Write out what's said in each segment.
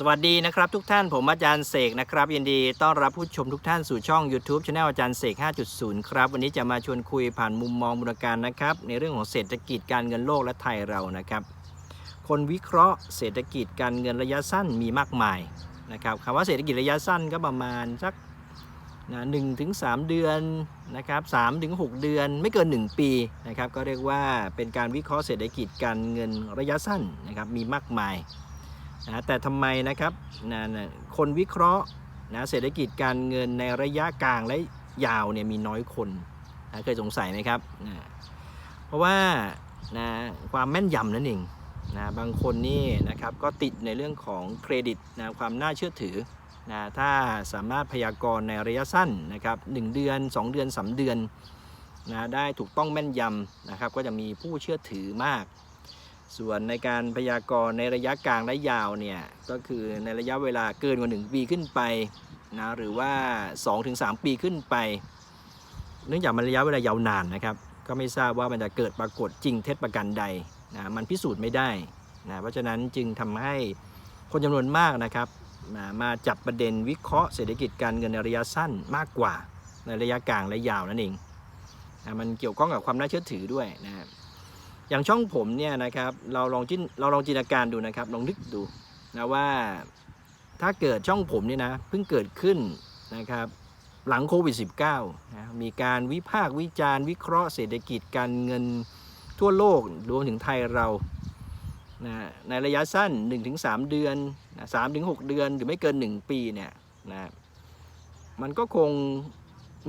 สวัสดีนะครับทุกท่านผมอาจารย์เสกนะครับ ยินดีต้อนรับผู้ชมทุกท่านสู่ช่อง YouTube Channel อาจารย์เสก 5.0 ครับ วันนี้จะมาชวนคุยผ่านมุมมองบุรการนะครับ ในเรื่องของเศรษฐกิจการเงินโลกและไทยเรานะครับ คนวิเคราะห์เศรษฐกิจการเงินระยะสั้นมีมากมายนะครับคำว่าเศรษฐกิจระยะสั้นก็ประมาณสักนะหนึ่งถึงสามเดือนนะครับสามถึงหกเดือนไม่เกิน 1 ปีนะครับก็เรียกว่าเป็นการวิเคราะห์เศรษฐกิจการเงินระยะสั้นนะครับมีมากมาย นะแต่ทำไมนะครับนะนะคนวิเคราะห์นะเศรษฐกิจการเงินในระยะกลางและยาวเนี่ยมีน้อยคนนะเคยสงสัยไหมครับนะเพราะว่านะความแม่นยำนั่นเองนะบางคนนี่นะครับก็ติดในเรื่องของเครดิตนะความน่าเชื่อถือนะถ้าสามารถพยากรณ์ในระยะสั้นนะครับ1เดือน 2 เดือน 3 เดือนนะได้ถูกต้องแม่นยำนะครับก็จะมีผู้เชื่อถือมาก ส่วนในการพยากรณ์ในระยะกลางและยาวเนี่ยก็คือในระยะเวลาเกินกว่า 1 ปีขึ้นไปนะหรือว่า 2-3 ปีขึ้นไป เนื่องจากมันระยะเวลายาวนานนะครับ ก็ไม่ทราบว่ามันจะเกิดปรากฏจริงเท็จประการใดนะมันพิสูจน์ไม่ได้นะเพราะฉะนั้นจึงทำให้คนจำนวนมากนะครับมามาจับประเด็นวิเคราะห์เศรษฐกิจการเงินในระยะสั้นมากกว่าในระยะกลางและยาวนั่นเองนะมันเกี่ยวข้องกับความน่าเชื่อถือด้วยนะครับ อย่างช่องผมเนี่ยนะครับเราลองจินเราลองจินตนาการดูนะครับลองนึกดูนะว่าถ้าเกิดช่องผมเนี่ยนะเพิ่งเกิดขึ้นนะครับหลังโควิด -19 นะมีการวิพากษ์วิจารณ์วิเคราะห์เศรษฐกิจการเงินทั่วโลกรวมถึงไทยเรานะในระยะสั้น 1-3 เดือนนะ3-6 เดือนหรือไม่เกิน 1 ปีเนี่ยนะมันก็คง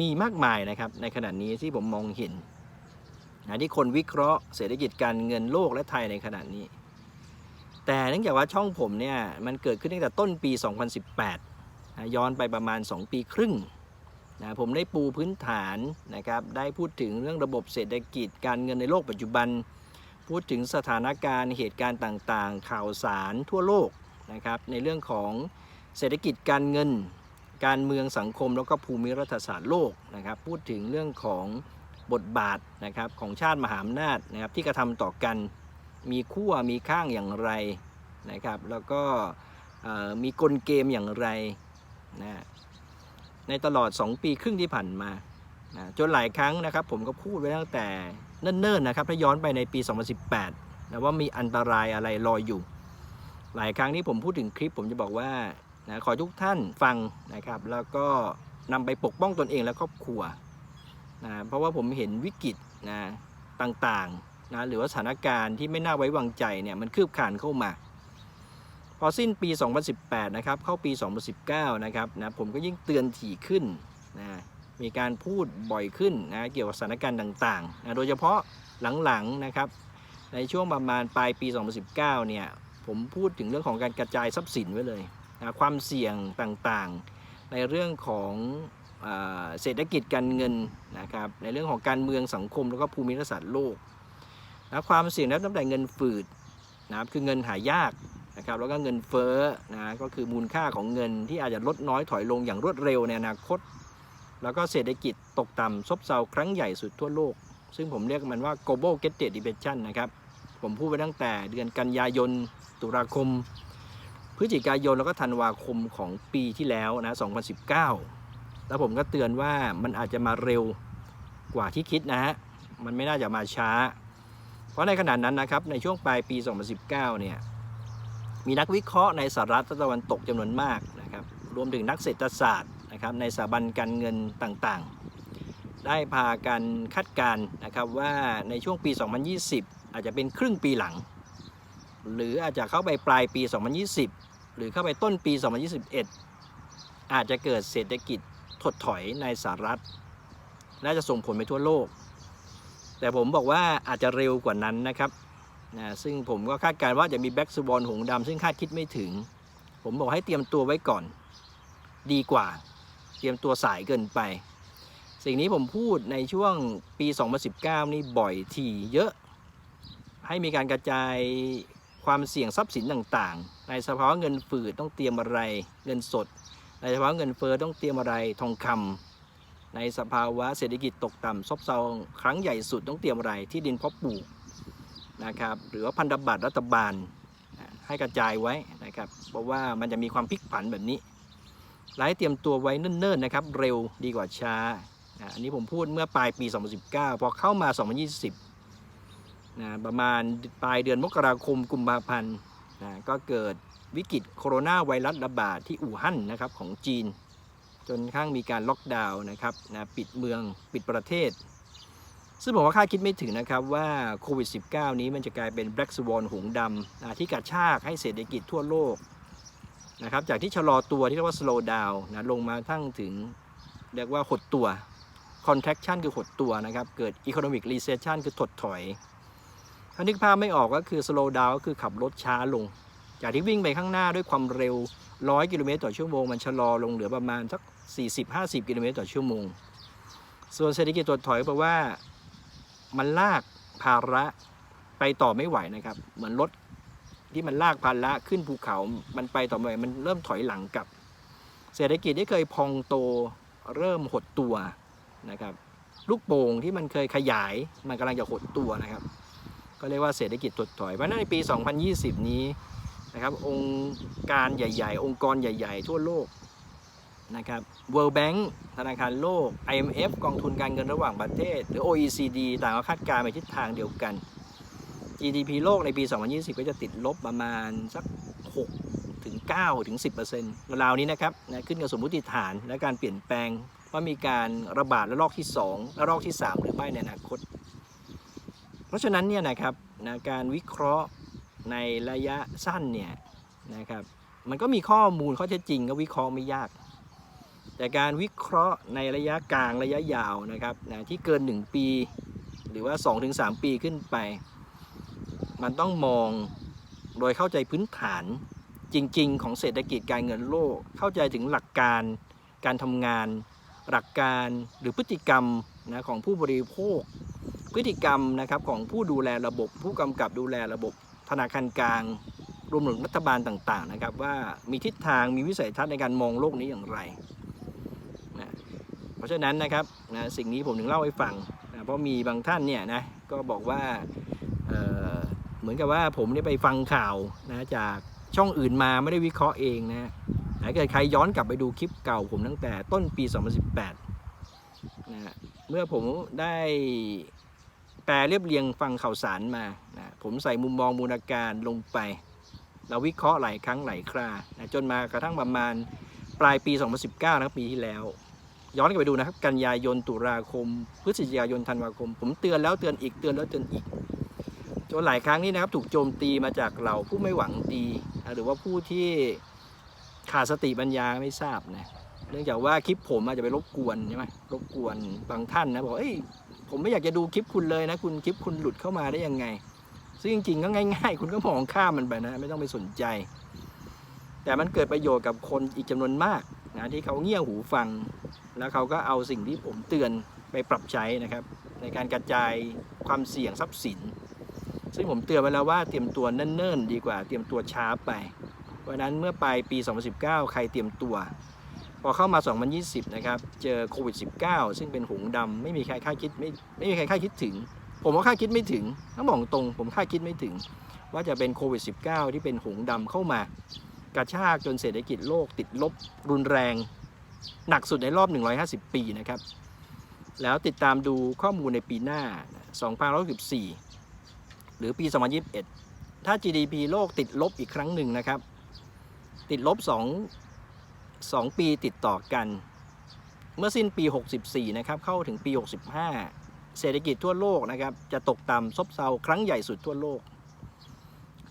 มีมากมายนะครับในขณะนี้ที่ผมมองเห็น นะที่คนวิเคราะห์เศรษฐกิจการเงินโลกและไทยในขณะนี้ แต่เนื่องจากว่าช่องผมเนี่ยมันเกิดขึ้นตั้งแต่ต้นปี 2018นะย้อนไปประมาณ 2 ปีครึ่งนะผมได้ปูพื้นฐานนะครับได้พูดถึงเรื่องระบบเศรษฐกิจการเงินในโลกปัจจุบัน พูดถึงสถานการณ์เหตุการณ์ต่างๆ ข่าวสารทั่วโลกนะครับในเรื่องของเศรษฐกิจการเงิน การเมืองสังคมแล้วก็ภูมิรัฐศาสตร์โลกนะครับพูดถึงเรื่องของ บทบาทนะครับของชาติมหาอำนาจนะครับที่กระทำต่อกันมีขั้วมีข้างอย่างไรนะครับแล้วก็มีกลเกมอย่างไรนะในตลอด 2 ปีครึ่งที่ผ่านมานะจนหลายครั้งนะครับผมก็พูดไว้ตั้งแต่เนิ่นๆนะครับถ้าย้อนไปในปี 2018นะว่ามีอันตรายอะไรรออยู่ หลายครั้งที่ผมพูดถึงคลิปผมจะบอกว่านะขอทุกท่านฟังนะครับแล้วก็นำไปปกป้องตนเองและครอบครัว นะเพราะว่าผมเห็นวิกฤตนะต่างๆนะหรือว่าสถานการณ์ที่ไม่น่าไว้วางใจเนี่ยมันคืบคลานเข้ามา พอสิ้นปี 2018 นะครับ เข้าปี 2019 นะครับนะผมก็ยิ่งเตือนถี่ขึ้นนะมีการพูดบ่อยขึ้นนะเกี่ยวกับสถานการณ์ต่างๆนะโดยเฉพาะหลังๆนะครับ ในช่วงประมาณปลายปี 2019 เนี่ยผมพูดถึงเรื่องของการกระจายทรัพย์สินไว้เลยนะความเสี่ยงต่างๆ ในเรื่องของ เศรษฐกิจการเงินนะครับในเรื่องของการเมืองสังคมแล้วก็ภูมิรัฐศาสตร์โลกนะความเสี่ยงนับตั้งแต่เงินฝืดนะครับคือเงินหายากนะครับแล้วก็เงินเฟ้อนะก็คือมูลค่าของเงินที่อาจจะลดน้อยถอยลงอย่างรวดเร็วในอนาคต แล้วก็เศรษฐกิจตกต่ำซบเซาครั้งใหญ่สุดทั่วโลก ซึ่งผมเรียกมันว่า global g e t depression นะครับผมพูดไปตั้งแต่เดือนกันยายนตุลาคมพฤศจิกายนแล้วก็ธันวาคมของปีที่แล้วนะ2019 แล้วผมก็เตือนว่ามันอาจจะมาเร็วกว่าที่คิดนะฮะ มันไม่น่าจะมาช้า เพราะในขณะนั้นนะครับ ในช่วงปลายปี 2019 เนี่ย มีนักวิเคราะห์ในสหรัฐตะวันตกจำนวนมากนะครับ รวมถึงนักเศรษฐศาสตร์นะครับ ในสถาบันการเงินต่างๆ ได้พากันคาดการณ์นะครับว่าในช่วงปี 2020 อาจจะเป็นครึ่งปีหลัง หรืออาจจะเข้าไปปลายปี 2020 หรือเข้าไปต้นปี 2021 อาจจะเกิดเศรษฐกิจ ถดถอยในสหรัฐน่าจะส่งผลไปทั่วโลก แต่ผมบอกว่าอาจจะเร็วกว่านั้นนะครับนะซึ่งผมก็คาดการณ์ว่าจะมีแบ็กซูบอลหงส์ดำซึ่งคาดคิดไม่ถึง ผมบอกให้เตรียมตัวไว้ก่อน ดีกว่า เตรียมตัวสายเกินไป สิ่งนี้ผมพูดในช่วงปี 2019 นี่บ่อยทีเยอะ ให้มีการกระจายความเสี่ยงทรัพย์สินต่างๆ ในสภาวะเงินฝืดต้องเตรียมอะไร เงินสด ในภาวะเงินเฟอ้อต้องเตรียมอะไรทองคำในสภาวะเศรษฐกิจตกต่ำซบเซาครั้งใหญ่สุดต้องเตรียมอะไรที่ดินเพาะปลูกนะครับหรือว่าพันธบัตรรัฐบาลให้กระจายไว้นะครับเพราะว่ามันจะมีความพลิกผันแบบนี้และให้เตรียมตัวไว้เนิ่นๆนะครับเร็วดีกว่าช้าอันนี้ผมพูดเมื่อปลายปี 2019 พอเข้ามา 2020นะประมาณปลายเดือนมกราคมกุมภาพันธ์นะก็เกิด วิกฤตโคโรนาไวรัสระบาดที่อู่ฮั่นนะครับของจีน จนข้างมีการล็อกดาวน์นะครับนะปิดเมืองปิดประเทศ ซึ่งผมว่าคาดคิดไม่ถึงนะครับว่าโควิด -19 นี้มันจะกลายเป็น Black Swan หงดำนะที่กระชากให้เศรษฐกิจทั่วโลกนะครับจากที่ชะลอตัวที่เรียกว่า slow down นะลงมาทั้งถึงเรียกว่าหดตัว contraction คือหดตัวนะครับ เกิด economic recession คือถดถอย ถ้านึกภาพไม่ออกก็คือ slow down ก็คือขับรถช้าลง จากที่วิ่งไปข้างหน้าด้วยความเร็ว 100 กิโลเมตรต่อชั่วโมง มันชะลอลงเหลือประมาณสัก 40-50 กิโลเมตรต่อชั่วโมง ส่วนเศรษฐกิจถดถอยแปลว่า มันลากภาระไปต่อไม่ไหวนะครับ เหมือนรถที่มันลากภาระขึ้นภูเขา มันไปต่อไม่ไหว มันเริ่มถอยหลังกลับ เศรษฐกิจที่เคยพองโตเริ่มหดตัวนะครับ ลูกโป่งที่มันเคยขยาย มันกำลังจะหดตัวนะครับ ก็เรียกว่าเศรษฐกิจถดถอย เพราะฉะนั้นในปี 2020 นี้ นะครับองค์การใหญ่ ๆ องค์กรใหญ่ ๆ ทั่วโลกนะครับ World Bank ธนาคารโลก IMF กองทุนการเงินระหว่างประเทศ หรือ OECD ต่างก็คาดการณ์ไปทิศทางเดียวกัน GDP โลกในปี 2020 ก็จะติดลบประมาณสัก 6 ถึง 9 ถึง 10%ราวนี้นะครับนะขึ้นกับสมมติฐานและการเปลี่ยนแปลงว่ามีการระบาดระลอกที่ 2 และระลอกที่ 3 หรือไม่ในอนาคต เพราะฉะนั้นเนี่ยนะครับนะการวิเคราะห์ ในระยะสั้นเนี่ยนะครับมันก็มีข้อมูลข้อเท็จจริงก็วิเคราะห์ไม่ยาก แต่การวิเคราะห์ในระยะกลางระยะยาวนะครับนะที่เกิน 1 ปี หรือว่า 2-3 ปีขึ้นไป มันต้องมองโดยเข้าใจพื้นฐานจริง ๆ ของเศรษฐกิจการเงินโลก เข้าใจถึงหลักการการทำงาน หลักการหรือพฤติกรรมนะของผู้บริโภค พฤติกรรมนะครับของผู้ดูแลระบบ ผู้กำกับดูแลระบบ ธนาคารกลางรวมถึงรัฐบาลต่างๆนะครับ ว่ามีทิศทางมีวิสัยทัศน์ในการมองโลกนี้อย่างไรนะเพราะฉะนั้นนะครับนะสิ่งนี้ผมถึงเล่าให้ฟังนะเพราะมีบางท่านเนี่ยนะก็บอกว่าเเหมือนกับว่าผมเนี่ยไปฟังข่าวนะจากช่องอื่นมาไม่ได้วิเคราะห์เองนะถ้าเกิดใครย้อนกลับไปดูคลิปเก่าผมตั้งแต่ต้นปี 2018นะเมื่อผมได้ แปลเรียบเรียงฟังข่าวสารมานะผมใส่มุมมองมูลการลงไป เราวิเคราะห์หลายครั้งหลายครานะจนมากระทั่งประมาณปลายปี 2019นะครับปีที่แล้ว ย้อนกลับไปดูนะครับ กันยายนตุลาคม พฤศจิกายนธันวาคม ผมเตือนแล้วเตือนอีกเตือนแล้วเตือนอีกจนหลายครั้งนี้นะครับถูกโจมตีมาจากเราผู้ไม่หวังดีนะหรือว่าผู้ที่ขาดสติปัญญาไม่ทราบนะเนื่องจากว่าคลิปผมอาจจะไปรบกวนใช่ไหมรบกวนบางท่านนะบอกเอ้ย ผมไม่อยากจะดูคลิปคุณเลยนะ คุณคลิปคุณหลุดเข้ามาได้ยังไง ซึ่งจริงๆก็ง่าย ๆ คุณก็มองข้ามมันไปนะ ไม่ต้องไปสนใจ แต่มันเกิดประโยชน์กับคนอีกจำนวนมากนะที่เขาเงี่ยหูฟัง แล้วเขาก็เอาสิ่งที่ผมเตือนไปปรับใช้นะครับ ในการกระจายความเสี่ยงทรัพย์สิน ซึ่งผมเตือนไว้แล้วว่าเตรียมตัวเนิ่นๆ ดีกว่าเตรียมตัวช้าไป เพราะนั้นเมื่อปลายปี 2019 ใครเตรียมตัว พอเข้ามา 2020 นะครับ เจอโควิด -19 ซึ่งเป็นหงส์ดำไม่มีใครคาดคิดไม่ไม่มีใครคาดคิดถึง ผมก็คาดคิดไม่ถึงต้องบอกตรง ผมคาดคิดไม่ถึง ว่าจะเป็นโควิด -19 ที่เป็นหงส์ดำเข้ามากระชากจนเศรษฐกิจโลกติดลบรุนแรง หนักสุดในรอบ 150 ปีนะครับ แล้วติดตามดูข้อมูลในปีหน้า 2014 หรือปี 2021 ถ้า GDP โลกติดลบอีกครั้งหนึ่งนะครับ ติดลบ 2 2 ปีติดต่อกัน เมื่อสิ้นปี 64 นะครับ เข้าถึงปี 65 เศรษฐกิจทั่วโลกนะครับ จะตกต่ำซบเซาครั้งใหญ่สุดทั่วโลก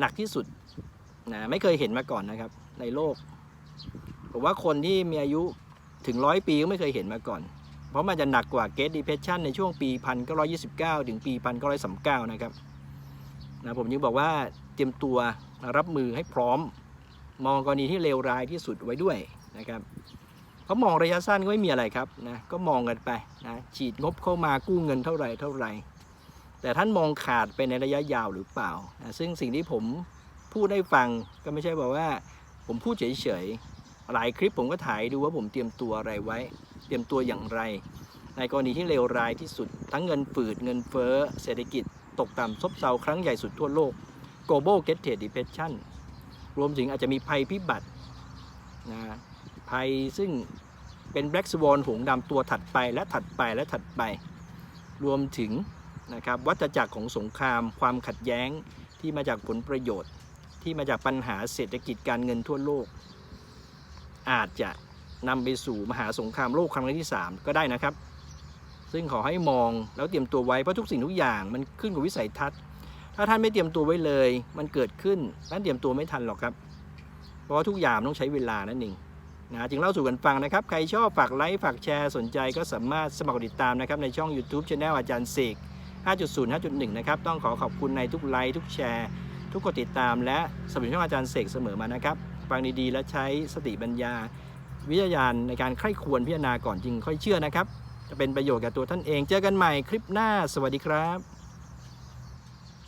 หนักที่สุดนะไม่เคยเห็นมาก่อนนะครับ ในโลกผมว่าคนที่มีอายุถึงร้อยปีก็ไม่เคยเห็นมาก่อน เพราะมันจะหนักกว่า Great Depression ในช่วงปี 1929 ถึงปี 1939 นะครับนะผมยังบอกว่าเตรียมตัวรับมือให้พร้อม มองกรณีที่เลวร้ายที่สุดไว้ด้วย นะครับเพรามองระยะสั้นก็ไม่มีอะไรครับนะก็มองกันไปนะฉีดงบเข้ามากู้เงินเท่าไหร่เท่าไหร่ แต่ท่านมองขาดไปในระยะยาวหรือเปล่านะซึ่งสิ่งที่ผมพูดให้ฟังก็ไม่ใช่บอกว่า ผมพูดเฉยๆหลายคลิปผมก็ถ่ายดูว่าผมเตรียมตัวอะไรไว้ เตรียมตัวอย่างไร ในกรณีที่เลวร้ายที่สุด ทั้งเงินฝืดเงินเฟ้อเศรษฐกิจ ตกต่ำซบเซาครั้งใหญ่สุดทั่วโลก global g e t t e depression รวมถึงอาจจะมีภัยพิบัตินะ ภัย ซึ่งเป็นแบล็กสวอนหงดำตัวถัดไปและถัดไปและถัดไป รวมถึงนะครับวัฏจักรของสงคราม ความขัดแย้งที่มาจากผลประโยชน์ ที่มาจากปัญหาเศรษฐกิจการเงินทั่วโลก อาจจะนำไปสู่มหาสงครามโลกครั้งที่ 3 ก็ได้นะครับ ซึ่งขอให้มองแล้วเตรียมตัวไว้เพราะทุกสิ่งทุกอย่างมันขึ้นกับวิสัยทัศน์ ถ้าท่านไม่เตรียมตัวไว้เลย มันเกิดขึ้นท่านเตรียมตัวไม่ทันหรอกครับ เพราะทุกอย่างต้องใช้เวลานั่นเอง นะจึงเล่าสู่กันฟังนะครับ ใครชอบฝากไลค์ฝากแชร์สนใจก็สามารถสมัครติดตามนะครับในช่อง YouTube Channel อาจารย์เสก5.0 5.1 นะครับ ต้องขอขอบคุณในทุกไลค์ทุกแชร์ ทุกกดติดตาม และสนับสนุนช่องอาจารย์เสกเสมอมานะครับฟังดีๆ และใช้สติปัญญา วิทยาญาณในการใคร่ควรพิจารณาก่อนจึงค่อยเชื่อนะครับ จะเป็นประโยชน์กับตัวท่านเอง เจอกันใหม่คลิปหน้า สวัสดีครับ